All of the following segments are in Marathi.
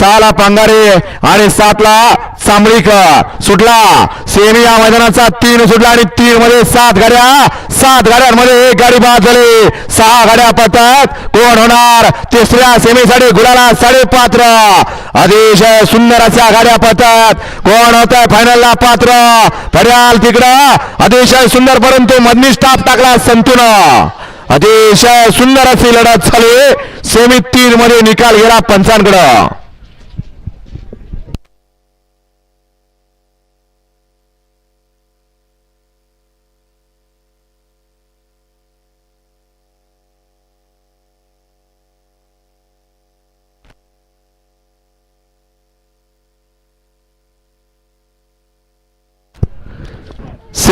सहाला पांगारे आणि सातला चांबळीकर सुटला. सेमी या मैदानाचा तीन सुटला आणि तीन मध्ये सात गाड्या. सात गाड्यांमध्ये एक गाडी बाद झाली. सहा गाड्या पडतात. कोण होणार? तिसऱ्या सेमीसाठी गुलाला साडेपात्र अतिशय सुंदर अशा गाड्या पडतात. कोण होत आहे फायनलला पात्र फड्याल तिकडं. अतिशय सुंदर परंतु मधनी स्टाफ टाकला संतून. अतिशय सुंदर अशी लढत झाली. सेमी तीन मध्ये निकाल गेला पंचांकडं.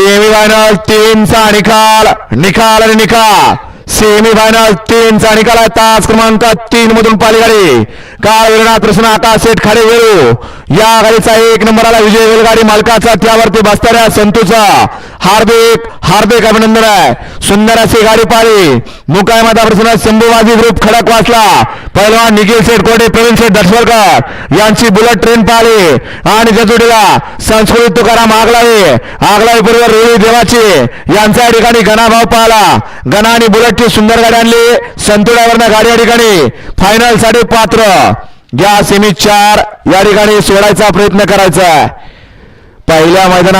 सेमीफायनल तीनचा निकाल. निकाल आणि निकाल सेमीफायनल तीनचा निकाल आहे तास क्रमांक तीन मधून पालीगाडी काळ विरणात प्रश्न आकाश शेठ खाडे वेळू या गाडीचा एक नंबरला विजय वेलगाडी मालकाचा त्यावरती बसणाऱ्या संतूचा. हार्दिक हार्दिक अभिनंदन आहे. सुंदर अशी गाडी पाळी मुकायमाता प्रश्न शंभूबाजी ग्रुप खडक वाचला. पहिलवान निखिल शेठ कोटे प्रवीण शेठ दशवलकर यांची बुलेट ट्रेन पाळी आणि जजुडीला संस्कृत तुकाराम आगलावे आगलावे बरोबर रोळी देवाची. यांचा या ठिकाणी गणाभाव पाहला. गणा आणि बुलेटची सुंदर गाडी आणली. संतुडावरनं गाडी या ठिकाणी. फायनलसाठी पात्र. या सेमी चार या ठिकाणी सोडायचा प्रयत्न करायचा आहे. पहिल्या मैदानात